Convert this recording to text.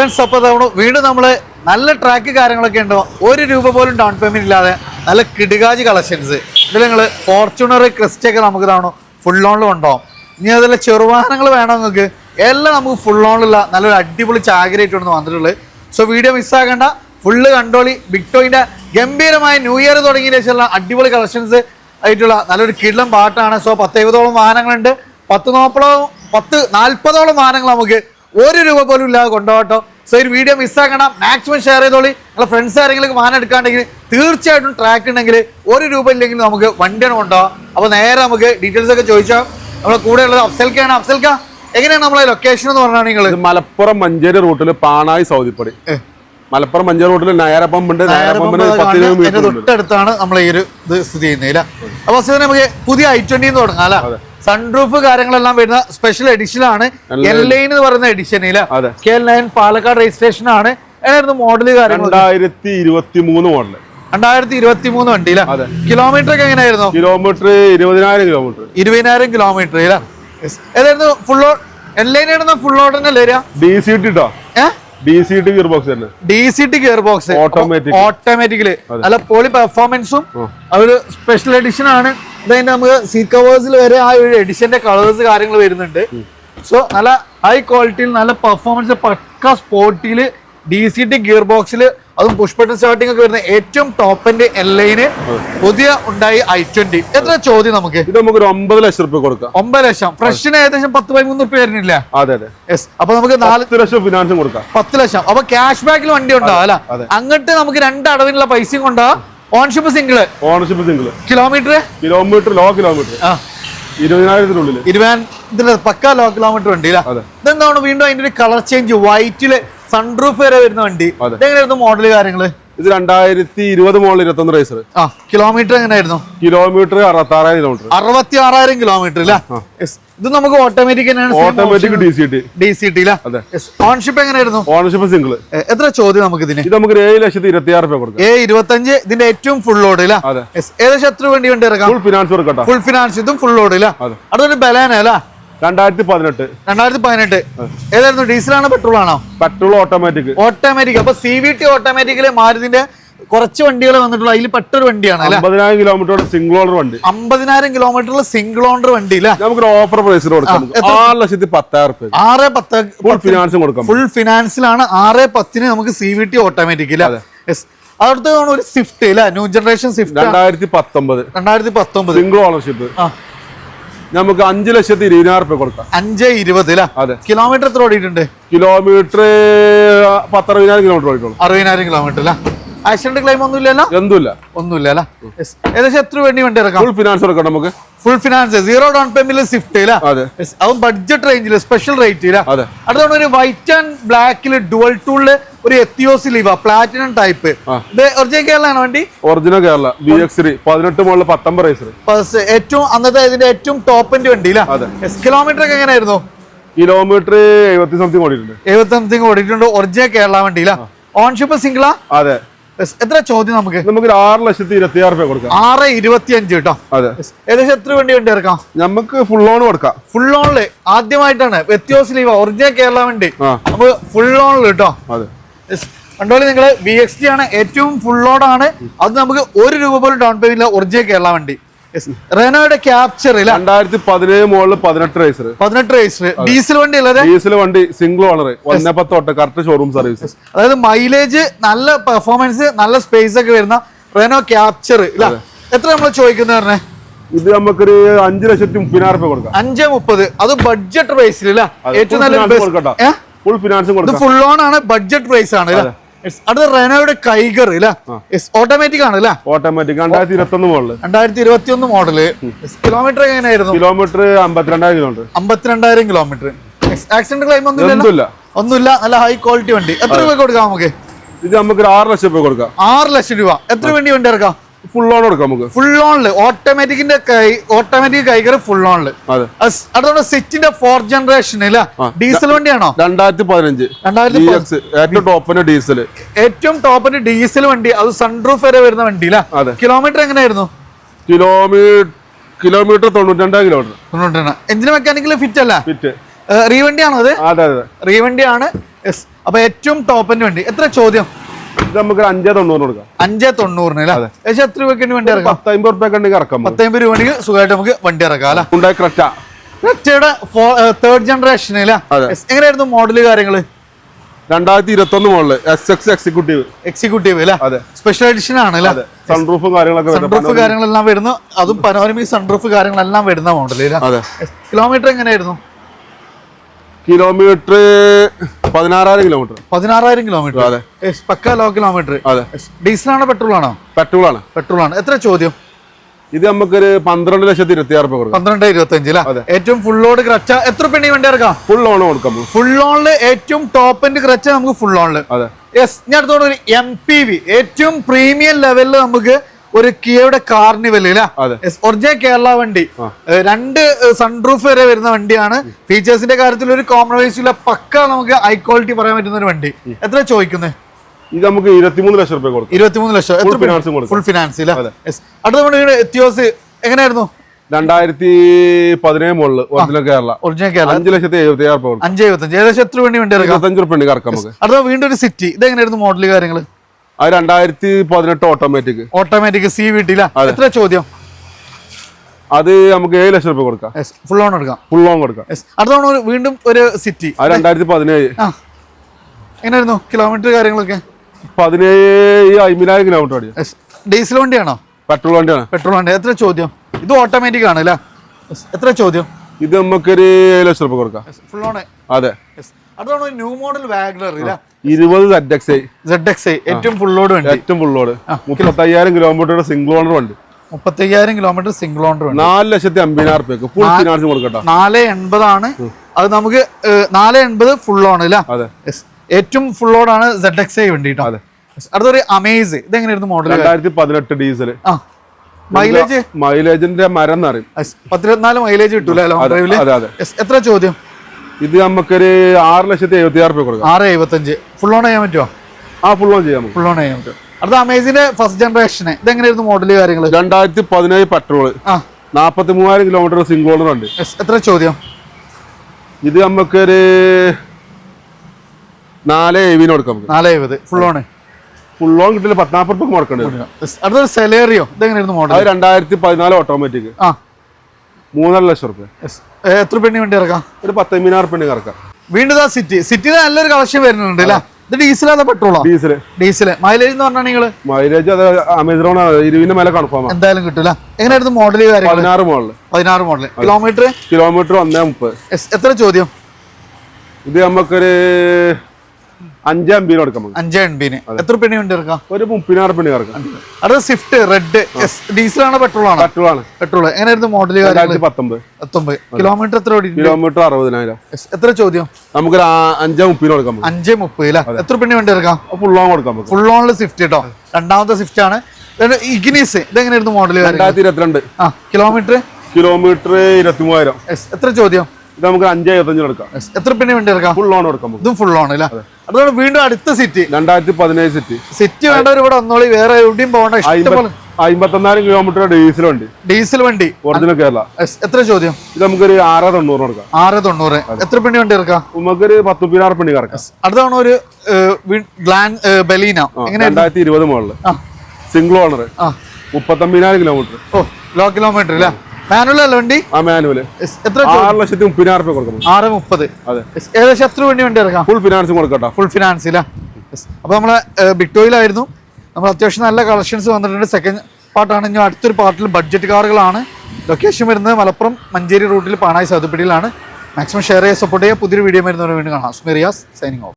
Friends അപ്പോൾ തവണ വീണ്ടും നമ്മൾ നല്ല ട്രാക്ക് കാര്യങ്ങളൊക്കെ ഉണ്ടോ? ഒരു രൂപ പോലും ഡൗൺ പേയ്മെന്റ് ഇല്ലാതെ നല്ല കിടുകാജ് കളക്ഷൻസ് ഇതിൽ നിങ്ങൾ ഫോർച്യൂണർ ക്രിസ്റ്റ് ഒക്കെ നമുക്ക് തവണ ഫുൾ ഓണിൽ ഉണ്ടാവും ഇനി അതുപോലെ ചെറുവാഹനങ്ങൾ വേണം നിങ്ങൾക്ക്? എല്ലാം നമുക്ക് ഫുൾ ഓണിലുള്ള നല്ലൊരു അടിപൊളി ചാകരയായിട്ടാണ് വന്നിട്ടുള്ളത്. സോ വീഡിയോ മിസ്സാകേണ്ട ഫുള്ള് കണ്ടോളി. ബിഗ്ടോയിന്റെ ഗംഭീരമായ ന്യൂ ഇയർ തുടങ്ങിയ ശേഷമുള്ള അടിപൊളി കളക്ഷൻസ് ആയിട്ടുള്ള നല്ലൊരു കിടലം പാട്ടാണ്. സോ പത്തെഴുപതോളം വാഹനങ്ങളുണ്ട്. പത്ത് നാൽപ്പതോളം പത്ത് നാൽപ്പതോളം വാഹനങ്ങൾ നമുക്ക് ഒരു രൂപ പോലും ഇല്ലാതെ കൊണ്ടുപോകട്ടോ സോ ഈ വീഡിയോ മിസ്സാക്കണം മാക്സിമം ഷെയർ ചെയ്തോളി. നിങ്ങളെ ഫ്രണ്ട്സ് ആരെങ്കിലും വാഹനം എടുക്കാണ്ടെങ്കിൽ തീർച്ചയായിട്ടും ട്രാക്ക് ഉണ്ടെങ്കിൽ ഒരു രൂപ ഇല്ലെങ്കിൽ നമുക്ക് വണ്ടിയാണ് കൊണ്ടുപോകാം. അപ്പോൾ നേരെ നമുക്ക് ഡീറ്റെയിൽസ് ഒക്കെ ചോദിച്ചാൽ നമ്മുടെ കൂടെ ഉള്ളത് അഫ്സൽക്കാണ് അഫ്സൽക്ക എങ്ങനെയാണ് നമ്മളെ ലൊക്കേഷൻ എന്ന് പറഞ്ഞാൽ നിങ്ങൾ? മലപ്പുറം മഞ്ചേരി റൂട്ടിൽ പാണായി സൗദിപ്പടി. മലപ്പുറം മഞ്ചേരി റൂട്ടിൽ നയര പമ്പുണ്ട് നയര പമ്പിന് തൊട്ടടുത്താണ് നമ്മൾ ഈ ഒരു ഇത് സ്ഥിതി ചെയ്യുന്നില്ല അപ്പോൾ നമുക്ക് പുതിയ ഐ ട്വന്റി തുടങ്ങാം അല്ല? സൺറൂഫ് കാര്യങ്ങളെല്ലാം വരുന്ന സ്പെഷ്യൽ എഡിഷൻ ആണ്. എൽ ലൈൻ എന്ന് പറയുന്ന edition. K L nine Palakkad registration ആണ്. ഏതായിരുന്നു മോഡൽ കാര്യങ്ങൾ രണ്ടായിരത്തി ഇരുപത്തി മൂന്ന് മോഡൽ രണ്ടായിരത്തി ഇരുപത്തി മൂന്ന് വണ്ടി കിലോമീറ്റർ ഒക്കെ എങ്ങനെയായിരുന്നു? കിലോമീറ്റർ ഇരുപതിനായിരം കിലോമീറ്റർ ഇരുപതിനായിരം കിലോമീറ്റർ ഏതായിരുന്നു ഫുൾ എൽ ലൈൻ ആയിരുന്നു ഫുൾ ഓർഡർ തന്നെ വരിക? ഡി സി ടി ഏഹ് D C T gear box തന്നെ. D C T gear box automatic automatical അല്ല പോളി പെർഫോമൻസും അതൊരു സ്പെഷ്യൽ എഡിഷൻ ആണ്. അതതിന്റെ നമുക്ക് സീറ്റ് കവേഴ്സിൽ വരെ ആ ഒരു എഡിഷന്റെ കളേഴ്സ് കാര്യങ്ങൾ വരുന്നുണ്ട്. സോ നല്ല ഹൈ ക്വാളിറ്റിയിൽ നല്ല പെർഫോമൻസ് പക്ക സ്പോർട്ടിൽ ഡി സി ടി ഗിയർ ബോക്സിൽ അതും പുഷ്പട്ടൻ സ്റ്റാർട്ടിംഗ് ഒക്കെ വരുന്ന ഏറ്റവും ടോപ്പിന്റെ എല്ലൈന് പുതിയ ഉണ്ടായി ഐ ട്വന്റി എത്ര ചോദ്യം നമുക്ക്? ഇത് നമുക്ക് ഒരു ഒമ്പത് ലക്ഷം റുപ്യ കൊടുക്കാം. ഒമ്പത് ലക്ഷം. ഫ്രഷിന് ഏകദേശം പത്ത് പതിമൂന്ന് റുപ്യ വരുന്നില്ല? അതെ അതെ. യെസ് അപ്പൊ നമുക്ക് നാല് ലക്ഷം ഫിനാൻസും കൊടുക്കാം. പത്ത് ലക്ഷം. അപ്പൊ ക്യാഷ് ബാക്കിൽ വണ്ടി ഉണ്ടാവും അല്ല. അങ്ങോട്ട് നമുക്ക് രണ്ട് അടവിനുള്ള പൈസയും കൊണ്ടാ? Ownership single ownership single kilometre kilometre low kilometre ആ. ഇരുപതിനായിരത്തിനുള്ളിൽ ഇരുപതിനായിരത്തിന്റെ പക്കാ ലോ കിലോമീറ്റർ വണ്ടി അല്ല ഇതെന്താണ് വീണ്ടും അതിന്റെ ഒരു കളർ ചേഞ്ച് വൈറ്റിൽ സൺറൂഫ് വരെ വരുന്ന വണ്ടി? എങ്ങനെയായിരുന്നു ഇതെങ്ങനെയായിരുന്നു മോഡൽ കാര്യങ്ങൾ? ഇത് രണ്ടായിരത്തി ഇരുപത് മോളിൽ ഇരുപത്തൊന്ന് റേസർ ആ കിലോമീറ്റർ എങ്ങനെയായിരുന്നു? കിലോമീറ്റർ അറുപത്തി ആറായിരം കിലോമീറ്റർ അറുപത്തി ആറായിരം കിലോമീറ്റർ. ഇത് നമുക്ക് automatic automatic D C T D C T അതെ. ഓൺഷിപ്പ് എങ്ങനെയായിരുന്നു? ഓൺഷിപ്പ് സിംഗിൾ എത്ര ചോദ്യം നമുക്ക് ഇതിന് ഇത് നമുക്ക് ഏഴ് ലക്ഷത്തി ഇരുപത്തി ആറ് രൂപ കൊടുക്കാം. ഏ ഇരുപത്തഞ്ച് ഇതിന്റെ ഏറ്റവും ഫുൾ ലോഡ്. Yes. ഏകദേശം എത്ര വേണ്ടി വേണ്ടി ഇറക്കാം? ഫുൾ ഫിനാൻസ് ഫുൾ ഫിനാൻസ് ഇതും ഫുൾ ലോഡ് ഇല്ല അതെ. അടുത്തൊരു ബലാന അല്ല രണ്ടായിരത്തി പതിനെട്ട് രണ്ടായിരത്തി പതിനെട്ട് ഏതായിരുന്നു? ഡീസലാണോ പെട്രോൾ ആണോ പെട്രോൾ ഓട്ടോമാറ്റിക് ഓട്ടോമാറ്റിക് അപ്പൊ സി വി ടി ഓട്ടോമാറ്റിക്കിൽ മാരുതിന്റെ കുറച്ച് വണ്ടികൾ വന്നിട്ടുള്ളൂ. അതിൽ പെട്ടൊരു വണ്ടിയാണ് അമ്പതിനായിരം കിലോമീറ്റർ സിംഗിൾ ഓണർ വണ്ടി. അമ്പതിനായിരം കിലോമീറ്ററിൽ സിംഗിൾ ഓണർ വണ്ടി നമുക്ക് ഓഫർ പ്രൈസിൽ കൊടുക്കാം ആറ് ലക്ഷത്തി പത്തായിരം ആറ് പത്ത് ഫുൾ ഫിനാൻസ് കൊടുക്കാം ഫുൾ ഫിനാൻസിലാണ് ആറ് പത്തിന് നമുക്ക് സി വി ടി ഓട്ടോമാറ്റിക് അവിടുത്തെ ഒരു സ്വിഫ്റ്റ് ന്യൂ ജനറേഷൻ സ്വിഫ്റ്റ് രണ്ടായിരത്തി പത്തൊമ്പത് രണ്ടായിരത്തി പത്തൊമ്പത് സിംഗിൾ ഓണർഷിപ്പ് ആ. നമുക്ക് അഞ്ച് ലക്ഷത്തി ഇരുപതിനായിരം റുപ്യ കൊടുക്കാം. അഞ്ച് ഇരുപത് അതെ. കിലോമീറ്റർ എത്ര ഓടിയിട്ടുണ്ട്? കിലോമീറ്റർ പത്തറുപതിനായിരം കിലോമീറ്റർ ഓടിക്കോളൂ അറുപതിനായിരം കിലോമീറ്റർ അല്ല ആക്സിഡന്റ് ക്ലെയിം ഒന്നും ഇല്ലല്ലോ എന്തുമില്ല. ഒന്നുമില്ല അല്ല. ഏകദേശം എത്ര വേണ്ടി വണ്ടി ഇറക്കാം? ഫുൾ ഫിനാൻസ് കൊടുക്കാം നമുക്ക്. Full finance zero down payment Swift അതെ. അതും ബഡ്ജറ്റ് റേഞ്ചിൽ സ്പെഷ്യൽ റേറ്റ് അതെ. അടുത്തോണ്ട് ഒരു വൈറ്റ് ആൻഡ് ബ്ലാക്കിൽ ഡുവൽ ടൂളിൽ ഒരു എത്തിയോസ് ലീവ പ്ലാറ്റിനം ടൈപ്പ്. ഇത് ഒറിജിനൽ കേരളാണ് വണ്ടി? ഒറിജിനൽ കേരള ബി എക്സ് പതിനെട്ട് മുകളിൽ പത്തൊമ്പത് റേസർ ഏറ്റവും അന്നത്തെ ഇതിന്റെ ഏറ്റവും ടോപ്പിന്റെ വണ്ടി എസ് കിലോമീറ്റർ ഒക്കെ എങ്ങനെയായിരുന്നു? കിലോമീറ്റർ എഴുപത്തി സംതിങ് ഓടിയിട്ടുണ്ട്. എഴുപത്തി സംതിങ് ഓടിയിട്ടുണ്ട് ഒറിജിനൽ കേരള വണ്ടി ഇല്ല ഓൺഷിപ്പ് സിംഗിളാ അതെ. എത്ര ചോദ്യം നമുക്ക്? നമുക്ക് ഒരു ആറ് ലക്ഷത്തി ഇരുപത്തി ആറ് രൂപ കൊടുക്കാം. ആറ് ഇരുപത്തി അഞ്ച് കേട്ടോ അതെ. ഏകദേശം എത്ര വണ്ടി വണ്ടി ഇറക്കാം നമുക്ക് ഫുൾ ഓൺ കൊടുക്കാം. ഫുൾ ഓണിൽ ആദ്യമായിട്ടാണ് വ്യത്യാസം ലീവ ഒറിജിനൽ കേരള വണ്ടി. നമുക്ക് ഫുൾ ഓണിൽ കേട്ടോ അതെ. കണ്ടോളി നിങ്ങൾ വി എക്സ് ടി ആണ് ഏറ്റവും ഫുൾ ലോഡാണ് അത് നമുക്ക് ഒരു രൂപ പോലും ഡൗൺ പേയ്മെന്റ് ഒറിജിനൽ കേരള വണ്ടി. റെനോയുടെ ക്യാപ്ചർ രണ്ടായിരത്തി പതിനേഴ് മുകളിൽ പതിനെട്ട് റേസർ പതിനെട്ട് റേസർ ഡീസൽ വണ്ടി ഉള്ളത് ഡീസൽ വണ്ടി സിംഗിൾ ഓണർ ഒന്നേ പത്ത് തൊട്ട് കറക്റ്റ് ഷോറൂം സർവീസ് അതായത് മൈലേജ് നല്ല പെർഫോമൻസ് നല്ല സ്പേസ് ഒക്കെ വരുന്ന റെനോ ക്യാപ്ചർ എത്ര നമ്മൾ ചോദിക്കുന്നത് പറഞ്ഞേ? ഇത് നമുക്കൊരു അഞ്ചു ലക്ഷത്തി മുപ്പതിനായിരം രൂപ കൊടുക്കാം. അഞ്ച് മുപ്പത്. അത് ബഡ്ജറ്റ് പ്രൈസിൽ ഏറ്റവും നല്ല. ഫുൾ ഫിനാൻസ് കൊടുക്കാം. ഫുൾ ഓൺ ആണ് ബഡ്ജറ്റ് പ്രൈസ് ആണ്. അടുത്ത റെനോയുടെ കൈഗർ ഓട്ടോമാറ്റിക് ആണ് ഓട്ടോമാറ്റിക് രണ്ടായിരത്തി ഇരുപത്തി ഒന്ന് മുകളിൽ രണ്ടായിരത്തി ഇരുപത്തി ഒന്ന് മോഡൽ കിലോമീറ്റർ എങ്ങനെയായിരുന്നു? കിലോമീറ്റർ അമ്പത്തിരണ്ടായിരം കിലോമീറ്റർ അമ്പത്തിരണ്ടായിരം കിലോമീറ്റർ ആക്സിഡന്റ് ക്ലെയിം ഒന്നുമില്ല ഒന്നുമില്ല. നല്ല ഹൈ ക്വാളിറ്റി വണ്ടി. എത്ര രൂപ കൊടുക്കാം നമുക്ക്? ഇത് നമുക്ക് ആറ് ലക്ഷം രൂപ കൊടുക്കാം. ആറ് ലക്ഷം രൂപ. എത്ര വണ്ടി വണ്ടി ഇറക്കാം? ഫുൾ ഓൺ കൊടുക്കാം നമുക്ക്. ഫുൾ ഓണിൽ ഓട്ടോമാറ്റിക്കിന്റെ കൈ ഓട്ടോമാറ്റിക് കൈകർ ഫുൾ ഓണിൽ അതെ. അതുകൊണ്ട് സെറ്റിന്റെ ഫോർ ജനറേഷൻ ഡീസൽ വണ്ടിയാണോ? രണ്ടായിരത്തി പതിനഞ്ച്. ഏറ്റവും ടോപ്പിന്റെ ഡീസൽ ഏറ്റവും ടോപ്പിന്റെ ഡീസൽ വണ്ടി അത് സൺറൂഫ് വരെ വരുന്ന വണ്ടി കിലോമീറ്റർ എങ്ങനെയായിരുന്നു? കിലോമീറ്റർ കിലോമീറ്റർ തൊണ്ണൂറ്റി കിലോമീറ്റർ കിലോമീറ്റർ എഞ്ചിന് മെക്കാനിക്കൽ ഫിറ്റ് അല്ല? ഫിറ്റ് റീവണ്ടിയാണോ അത്? അതെ അതെ. റീവണ്ടി ആണ് യെസ് അപ്പൊ ഏറ്റവും ടോപ്പിന്റെ വണ്ടി. എത്ര ചോദ്യം? ഇത് നമുക്ക് അഞ്ചേ തൊണ്ണൂറ് കൊടുക്കാം. അഞ്ചേ തൊണ്ണൂറിന് ഏകദേശം എത്ര രൂപയ്ക്ക് വണ്ടി ഇറക്കാം? പത്തമ്പത് റുപ്യ ഉണ്ടെങ്കിൽ ഇറക്കാം. പത്തമ്പത് രൂപ ഉണ്ടെങ്കിൽ സുഖമായിട്ട് നമുക്ക് വണ്ടി ഇറക്കാം അല്ലെ? ഉണ്ടായ ക്രറ്റ. ക്രെറ്റയുടെ തേർഡ് ജനറേഷൻ. എങ്ങനെയായിരുന്നു മോഡൽ കാര്യങ്ങൾ? രണ്ടായിരത്തി ഇരുപത്തി ഒന്ന് model S X executive executive അല്ലേ. സ്പെഷ്യൽ എഡിഷൻ ആണ് സൺറൂഫും കാര്യങ്ങളൊക്കെ സൺറൂഫ് കാര്യങ്ങളെല്ലാം വരുന്നു അതും പനോരമിക് സൺറൂഫ് കാര്യങ്ങളെല്ലാം വരുന്ന അതെ. കിലോമീറ്റർ എങ്ങനെയായിരുന്നു? കിലോമീറ്റർ പതിനാറായിരം കിലോമീറ്റർ പതിനാറായിരം കിലോമീറ്റർ അതെ. പക്ക ലോ കിലോമീറ്റർ അതെ. ഡീസൽ ആണോ പെട്രോൾ ആണോ പെട്രോൾ ആണ് പെട്രോൾ ആണ് എത്ര ചോദ്യം? ഇത് നമുക്കൊരു പന്ത്രണ്ട് ലക്ഷത്തി ഇരുപത്തി ആറ് രൂപ പന്ത്രണ്ട് ഇരുപത്തി അഞ്ച് അതെ. ഏറ്റവും ഫുൾ ലോഡ് ക്രച്ച എത്ര പെണ്ണി വണ്ടി ഇറക്കാം? ഫുൾ ലോൺ കൊടുക്കാം ഫുൾ ഓണിൽ ഏറ്റവും ടോപ്പ് എൻഡ് ക്രച്ച നമുക്ക് ഫുൾ ഓണിൽ അതെ. യെസ് ഞാൻ അടുത്തോടെ ഒരു എം പി വി ഏറ്റവും പ്രീമിയം ലെവലിൽ നമുക്ക് ഒരു കിയയുടെ കാർണിവൽ. ഒറിജിനൽ കേരള വണ്ടി. രണ്ട് സൺറൂഫ് വരെ വരുന്ന വണ്ടിയാണ്. ഫീച്ചേഴ്സിന്റെ കാര്യത്തിൽ ഒരു കോംപ്രമൈസ് ഇല്ല. പക്ക നമുക്ക് ഹൈ ക്വാളിറ്റി പറയാൻ പറ്റുന്ന ഒരു വണ്ടി എത്ര ചോദിക്കുന്നത് ഇത് നമുക്ക് ഇരുപത്തിമൂന്ന് ലക്ഷം രൂപ കൊടുക്കാം. ഇരുപത്തിമൂന്ന് ലക്ഷം. ഫുൾ ഫിനാൻസ് അടുത്ത നമ്മുടെ എത്തിയോസ് എങ്ങനെയായിരുന്നു? രണ്ടായിരത്തി പതിനേഴ് മുകളിൽ ഒറിജിനൽ കേരള. ഒറിജിനൽ കേരള. അഞ്ച് ലക്ഷത്തി എഴുപത്തി ആറ് അഞ്ച് എഴുപത്തി അഞ്ച് ഏകദേശം എത്ര വേണ്ടി വേണ്ടി ഇരുപത്തഞ്ച് റുപ്യ ഉണ്ടെങ്കിൽ കറക്കാം നമുക്ക്. അടുത്ത വീണ്ടും ഒരു സിറ്റി ഇത് എങ്ങനെയായിരുന്നു മോഡൽ കാര്യങ്ങൾ അത് രണ്ടായിരത്തി പതിനെട്ട് automatic automatic C V T എത്ര ചോദ്യം? അത് നമുക്ക് ഏഴ് ലക്ഷം രൂപ കൊടുക്കാം. ഫുൾ ഓൺ എടുക്കാം. ഫുൾ ലോൺ കൊടുക്കാം. Yes. അടുത്ത തവണ വീണ്ടും ഒരു സിറ്റി അത് രണ്ടായിരത്തി പതിനേഴ് ആ. എങ്ങനെയായിരുന്നു കിലോമീറ്റർ കാര്യങ്ങളൊക്കെ? പതിനേഴ് അമ്പതിനായിരം കിലോമീറ്റർ. ഡീസൽ വണ്ടിയാണോ? പെട്രോൾ വണ്ടിയാണ്. പെട്രോൾ വണ്ടി. എത്ര ചോദ്യം? ഇത് ഓട്ടോമാറ്റിക് ആണ് അല്ലേ? എത്ര ചോദ്യം? ഇത് നമുക്കൊരു ഏഴ് ലക്ഷം രൂപ കൊടുക്കാം. ഫുൾ ഓൺ അതെ. തവണ ന്യൂ മോഡൽ ഇല്ല ഇരുപത് Z X I. Z X I ഏറ്റവും ഫുള്ളോട് വണ്ടി. ഏറ്റവും ഫുള്ളോട് മുപ്പത്തയ്യായിരം കിലോമീറ്റർ സിംഗിൾ ഓണർ വണ്ടി. മുപ്പത്തയ്യായിരം കിലോമീറ്റർ സിംഗിൾ ഓണർ വണ്ടി. നാല് ലക്ഷത്തി അമ്പതിനായിരം റുപ്യക്ക് ഫുൾ ഫിനാൻസ് കൊടുക്കട്ടെ. നാല് എൺപതാണ്. അത് നമുക്ക് നാല് എൺപത് ഫുൾ ഓൺ അതെ. ഏറ്റവും ഫുൾ ഓണാണ് സെഡ് എക്സ് ഐ വണ്ടി കേട്ടോ. അടുത്തൊരു അമേസ് ഇതെങ്ങനെയായിരുന്നു മോഡൽ രണ്ടായിരത്തി പതിനെട്ട് ഡീസൽ ആ. മൈലേജ് മൈലേജിന്റെ മരം എന്നറിയും പത്തിരുപത്തിനാല് മൈലേജ് കിട്ടൂലോ. എത്ര ചോദ്യം? ഇത് നമുക്കൊരു ആറ് ലക്ഷത്തി എഴുപത്തി ആറ് രൂപ കൊടുക്കാം. ആറ് എഴുപത്തഞ്ച്. ഫുൾ ഓൺ ചെയ്യാൻ പറ്റുമോ ആ ഫുൾ ഓൺ ചെയ്യാം ഫുൾ ഓൺ ചെയ്യാൻ പറ്റും. അടുത്ത അമേസിന്റെ ഫസ്റ്റ് ജനറേഷൻ ഇതെങ്ങനെയായിരുന്നു മോഡൽ കാര്യങ്ങൾ രണ്ടായിരത്തി പതിനേഴ് പെട്രോൾ ആ. നാപ്പത്തി മൂവായിരം കിലോമീറ്റർ സിംഗിൾ ഓണർ ഉണ്ട് എത്ര ചോദ്യം? ഇത് നമുക്കൊരു നാല് എഴുപതിന് കൊടുക്കാം നാല് എഴുപത്. ഫുൾ ഓൺ ഫുൾ ഓൺ കിട്ടില്ല പത്താപ്പത് രൂപ മുടക്കേണ്ടി വരും അടുത്തൊരു സെലേറിയോ ഇതെങ്ങനെയായിരുന്നു മോഡൽ അത് രണ്ടായിരത്തി പതിനാല് ഓട്ടോമാറ്റിക് ആ. മൂന്നര ലക്ഷം റുപ്യ. എത്ര പെണ്ണി വണ്ടി ഇറക്കാം? ഒരു പത്ത് മിനാർ പെണ്ണി ഇറക്കാം. വീണ്ടും സിറ്റി സിറ്റി സിറ്റിയിൽ നല്ലൊരു കളക്ഷൻ വരുന്നുണ്ട് അല്ലേ? ഇത് ഡീസലാ പെട്രോളോ ഡീസൽ ഡീസൽ മൈലേജ് എന്ന് പറഞ്ഞാൽ നിങ്ങൾ മൈലേജ് അത് അമേസോൺ ഇരുവിന്റെ മേലെ കൺഫേം എന്തായാലും കിട്ടില്ല എങ്ങനെയായിരുന്നു മോഡൽ പതിനാറ് മോഡൽ പതിനാറ് മോഡൽ കിലോമീറ്റർ കിലോമീറ്റർ ഒന്നേ മുപ്പത്. എത്ര ചോദ്യം? ഇത് നമുക്കൊരു അഞ്ച് അമ്പീന് കൊടുക്കാം നമുക്ക് അഞ്ച് എത്ര പെണ്ണി വണ്ടി ഇറക്കാം ഒരു മുപ്പതിനാറ് പെണ്ണി ഇറക്കാം അത് സ്വിഫ്റ്റ് റെഡ് ഡീസലാണോ പെട്രോൾ ആണോ പെട്രോൾ ആണ് പെട്രോൾ എങ്ങനെയായിരുന്നു മോഡൽ കാര്യങ്ങൾ രണ്ടായിരത്തി പത്തൊമ്പത്. പത്തൊമ്പത്. കിലോമീറ്റർ എത്ര ഓടി കിലോമീറ്റർ അറുപതിനായിരം. എത്ര ചോദ്യം? നമുക്ക് അഞ്ചേ മുപ്പതിന് കൊടുക്കാം അഞ്ച് മുപ്പത് അല്ലേ? എത്ര പെണ്ണി വണ്ടി ഇറക്കാം ഫുൾ ഓൺ കൊടുക്കാം ഫുൾ ഓണിൽ സ്വിഫ്റ്റ് കേട്ടോ രണ്ടാമത്തെ സ്വിഫ്റ്റ് ആണ്. ഇഗ്നീസ്. ഇതെങ്ങനെയായിരുന്നു മോഡൽ രണ്ടായിരത്തി ഇരുപത്തിരണ്ട്. ആ കിലോമീറ്റർ? കിലോമീറ്റർ ഇരുപത്തി മൂവായിരം എത്ര ചോദ്യം? ഇത് നമുക്ക് അഞ്ചേ ഇരുപത്തഞ്ചിന് കൊടുക്കാം എത്ര പിന്നെ വേണ്ടി എടുക്കാം? ഫുൾ ലോൺ എടുക്കാം ഇത് ഫുൾ ലോൺ അല്ലേ? അതുകൊണ്ട് വീണ്ടും അടുത്ത സിറ്റി രണ്ടായിരത്തി പതിനേഴ് സിറ്റി സിറ്റി വേണ്ടവർ ഇവിടെ ഒന്നോളി വേറെ എവിടെയും പോകണ്ട. അമ്പത്തൊന്നായിരം കിലോമീറ്റർ ഡീസൽ വണ്ടി. ഡീസൽ വണ്ടി. ഒറിജിനൽ കേരള എത്ര ചോദ്യം? ഇത് നമുക്കൊരു ആറ് തൊണ്ണൂറ് കൊടുക്കാം ആറ് തൊണ്ണൂറ്. എത്ര പെണ്ണി വണ്ടി ഇറക്കാം നമുക്കൊരു പത്ത് പതിനാറ് പണി കറക്കാം. അടുത്താണ് ഒരു ബലീന. എങ്ങനെ രണ്ടായിരത്തി ഇരുപത് മുകളിൽ സിംഗിൾ ഓണർ മുപ്പത്തൊമ്പതിനായിരം കിലോമീറ്റർ ഓ ലോ കിലോമീറ്റർ അല്ലേ? മാനുവൽ അല്ല വണ്ടി? ആ മാനുവൽ. എത്ര ആറ് ലക്ഷത്തി മുപ്പതിനായിരം രൂപ കൊടുക്കണം. ആറ് മുപ്പത്. അതെ. ഏകദേശം എത്ര വണ്ടി വണ്ടി ഇറക്കാം? ഫുൾ ഫിനാൻസും കൊടുക്കട്ടോ. ഫുൾ അപ്പോൾ നമ്മളെ ബിക്ടോയിലായിരുന്നു നമ്മൾ അത്യാവശ്യം നല്ല കളക്ഷൻസ് വന്നിട്ടുണ്ട്. സെക്കൻഡ് പാർട്ടാണ് ഇനി അടുത്തൊരു പാർട്ടിൽ ബഡ്ജറ്റ് കാറുകളാണ്. ലൊക്കേഷൻ വരുന്നത് മലപ്പുറം മഞ്ചേരി റൂട്ടിൽ പാണായി സൗദിപ്പിടിയിലാണ് മാക്സിമം ഷെയർ ചെയ്യുക സപ്പോർട്ട് ചെയ്യുക പുതിയൊരു വീഡിയോ വരുന്നവരെ വേണ്ടി കാണാം. സ്മെറിയാസ് സൈനിങ് ഓഫ്